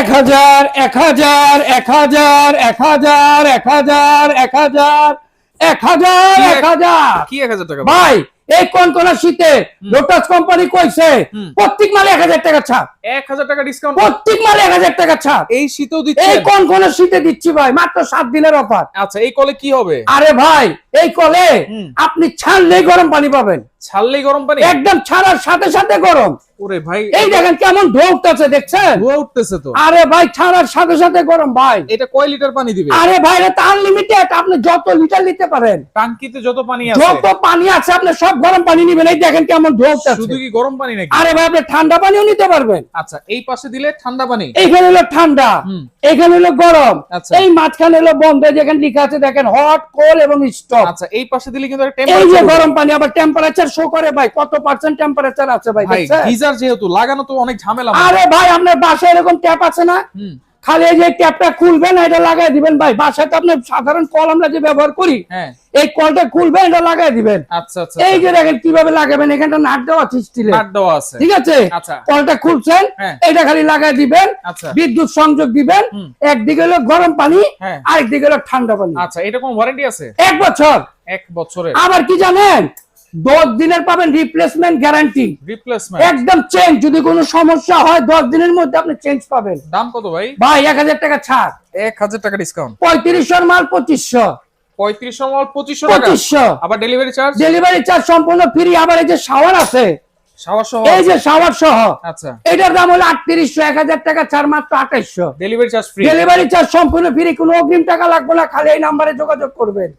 এক হাজার এক হাজার এক হাজার এক হাজার এক হাজার এক হাজার এক হাজার এক হাজার। কি এক হাজার টাকা ভাই এই কোন কোন শীতে লোটাস কোম্পানি কইছে প্রত্যেক মালে এক হাজার টাকা ছাড়। এক হাজার টাকা ডিসকাউন্ট প্রত্যেক মালে এক হাজার টাকা ছাড়। এই শীতেও এই দিচ্ছে কোন কোন শীতে দিচ্ছি ভাই মাত্র সাত দিনের অফার। আচ্ছা এই কলে কি হবে? আরে ভাই এই কলে আপনি ছাড়লেই গরম পানি পাবেন। ছাড়লেই গরম পানি? একদম ছাড়ার সাথে সাথে গরম। ওরে ভাই এই দেখেন কেমন ঢোকতেছে দেখছেন? ধোয়া উঠতেছে তো। আরে ভাই ছাড়ার সাথে সাথে গরম ভাই। এটা কয় লিটার পানি দিবে? আরে ভাই এটা আনলিমিটেড আপনি যত লিটার নিতে পারেন। যত পানি আছে। যত পানি আছে আপনি সব গরম পানি নিবেন। এই দেখেন কেমন ঢোকতেছে শুধু কি গরম পানি নাকি? আরে ভাই আপনি ঠান্ডা পানিও নিতে পারবেন। আচ্ছা এই পাশে দিলে ঠান্ডা পানি? এইখানে হলো ঠান্ডা এখানে হলো গরম। আচ্ছা। এই মাঝখানে হলো বন্ধ যেখানে লেখা আছে দেখেন হট কোল এবং স্টপ আচ্ছা এই পাশে দিলে কিন্তু একটা এই যে গরম পানি আবার টেম্পারেচার শো করে ভাই কত পার্সেন্ট টেম্পারেচার আছে ভাই দেখছেন? গিজার যেহেতু লাগানো তো অনেক ঝামেলা আরে ভাই আপনার বাসায় এরকম ট্যাপ আছে না? খালি এই যে ট্যাপটা খুলবেন এটা লাগাই দিবেন ভাই। বাসায় তো আপনার সাধারণ কল আমরা যে ব্যবহার করি হ্যাঁ। এই কলটা খুলবেন এটা লাগাই দিবেন। আচ্ছা আচ্ছা এই যে দেখেন কীভাবে লাগাবেন এখানটা নাট দেওয়া আছে স্টিলে কাট দেওয়া আছে। ঠিক আছে? আচ্ছা। কলটা খুলছেন হ্যাঁ। এটা খালি লাগাই দিবেন আচ্ছা। বিদ্যুৎ সংযোগ দিবেন। একদিকে হলো গরম পানি হ্যাঁ। আরেকদিকে হলো ঠান্ডা পানি। আচ্ছা এটা কোন ওয়ারেন্টি আছে? এক বছর। এক বছরের। আবার কি জানেন? দশ দিনের পাবেন রিপ্লেসমেন্ট গ্যারান্টি রিপ্লেসমেন্ট একদম চেঞ্জ যদি কোনো সমস্যা হয় দশ দিনের মধ্যে আপনি চেঞ্জ পাবেন। দাম কত ভাই? ভাই এক হাজার টাকা ছাড়। এক হাজার টাকা ডিসকাউন্ট পঁয়ত্রিশশোর মাল পঁচিশশো। পঁয়ত্রিশশো মাল পঁচিশশো পঁচিশশো। আবার ডেলিভারি চার্জ ডেলিভারি চার্জ সম্পূর্ণ ফ্রি আবার এই যে শাওয়ার আছে সাওয়ার সহ? এই যে শাওয়ার সহ আচ্ছা। এটার দাম হলো আটত্রিশশো এক হাজার টাকা ছাড় মাত্র আঠাইশশো। Delivery charge free delivery charge সম্পূর্ণ ফ্রি কোনো অগ্রিম টাকা লাগবে না। খালি এই নাম্বারে যোগাযোগ করবেন।